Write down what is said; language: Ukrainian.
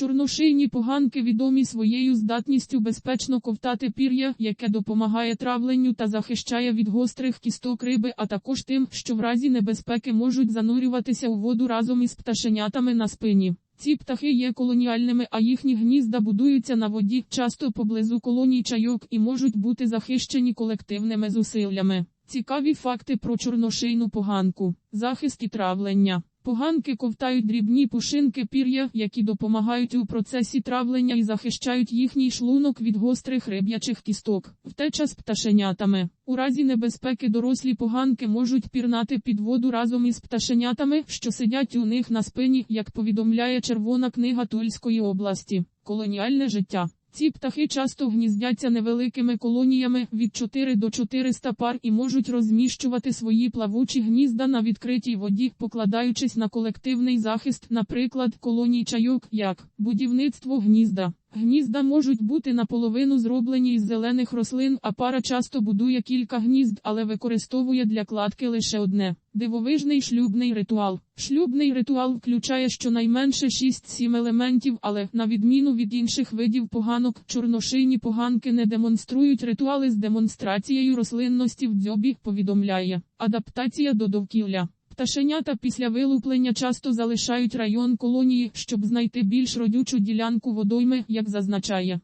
Чорношийні поганки відомі своєю здатністю безпечно ковтати пір'я, яке допомагає травленню та захищає від гострих кісток риби, а також тим, що в разі небезпеки можуть занурюватися у воду разом із пташенятами на спині. Ці птахи є колоніальними, а їхні гнізда будуються на воді, часто поблизу колоній чайок і можуть бути захищені колективними зусиллями. Цікаві факти про чорношийну поганку, захист і травлення. Поганки ковтають дрібні пушинки пір'я, які допомагають у процесі травлення і захищають їхній шлунок від гострих риб'ячих кісток. Втеча з пташенятами. У разі небезпеки дорослі поганки можуть пірнати під воду разом із пташенятами, що сидять у них на спині, як повідомляє Червона книга Тульської області. Колоніальне життя. Ці птахи часто гніздяться невеликими колоніями від 4 до 400 пар і можуть розміщувати свої плавучі гнізда на відкритій воді, покладаючись на колективний захист, наприклад, колоній чайок, як будівництво гнізда. Гнізда можуть бути наполовину зроблені із зелених рослин, а пара часто будує кілька гнізд, але використовує для кладки лише одне. Дивовижний шлюбний ритуал. Шлюбний ритуал включає щонайменше 6-7 елементів, але, на відміну від інших видів поганок, чорношийні поганки не демонструють ритуали з демонстрацією рослинності в дзьобі, повідомляє. Адаптація до довкілля. Пташенята після вилуплення часто залишають район колонії, щоб знайти більш родючу ділянку водойми, як зазначає